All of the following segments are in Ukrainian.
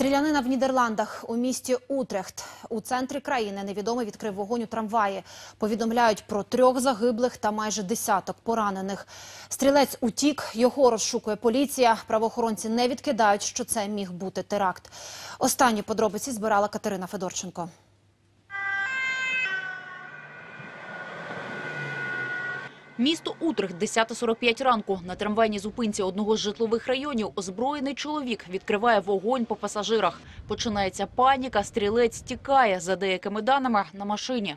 Стрілянина в Нідерландах у місті Утрехт. У центрі країни невідомий відкрив вогонь у трамваї. Повідомляють про трьох загиблих та майже десяток поранених. Стрілець утік, його розшукує поліція. Правоохоронці не відкидають, що це міг бути теракт. Останні подробиці збирала Катерина Федорченко. Місто Утрехт, 10.45 ранку. На трамвайній зупинці одного з житлових районів озброєний чоловік відкриває вогонь по пасажирах. Починається паніка, стрілець тікає, за деякими даними, на машині.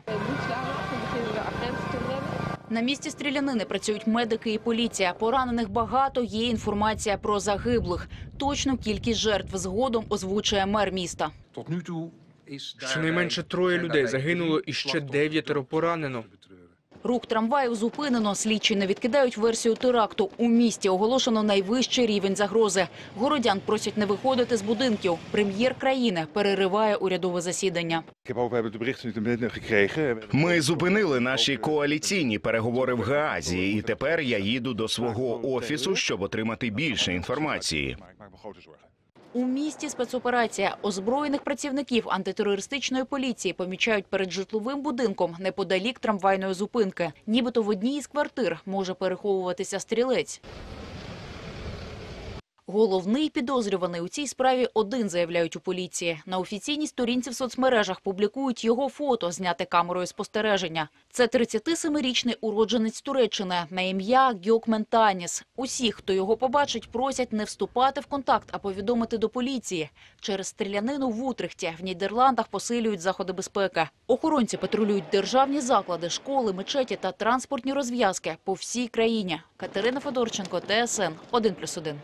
На місці стрілянини працюють медики і поліція. Поранених багато, є інформація про загиблих. Точну кількість жертв згодом озвучує мер міста. Щонайменше троє людей загинуло і ще дев'ятеро поранено. Рух трамваю зупинено. Слідчі не відкидають версію теракту. У місті оголошено найвищий рівень загрози. Городян просять не виходити з будинків. Прем'єр країни перериває урядове засідання. Ми зупинили наші коаліційні переговори в Гаазі, і тепер я їду до свого офісу, щоб отримати більше інформації. У місті спецоперація. Озброєних працівників антитерористичної поліції помічають перед житловим будинком неподалік трамвайної зупинки. Нібито в одній із квартир може переховуватися стрілець. Головний підозрюваний у цій справі один, заявляють у поліції. На офіційній сторінці в соцмережах публікують його фото, зняте камерою спостереження. Це 37-річний уродженець Туреччини на ім'я Гьокмен Таніс. Усі, хто його побачить, просять не вступати в контакт, а повідомити до поліції. Через стрілянину в Утрехті в Нідерландах посилюють заходи безпеки. Охоронці патрулюють державні заклади, школи, мечеті та транспортні розв'язки по всій країні. Катерина Федорченко, ТСН 1+,1.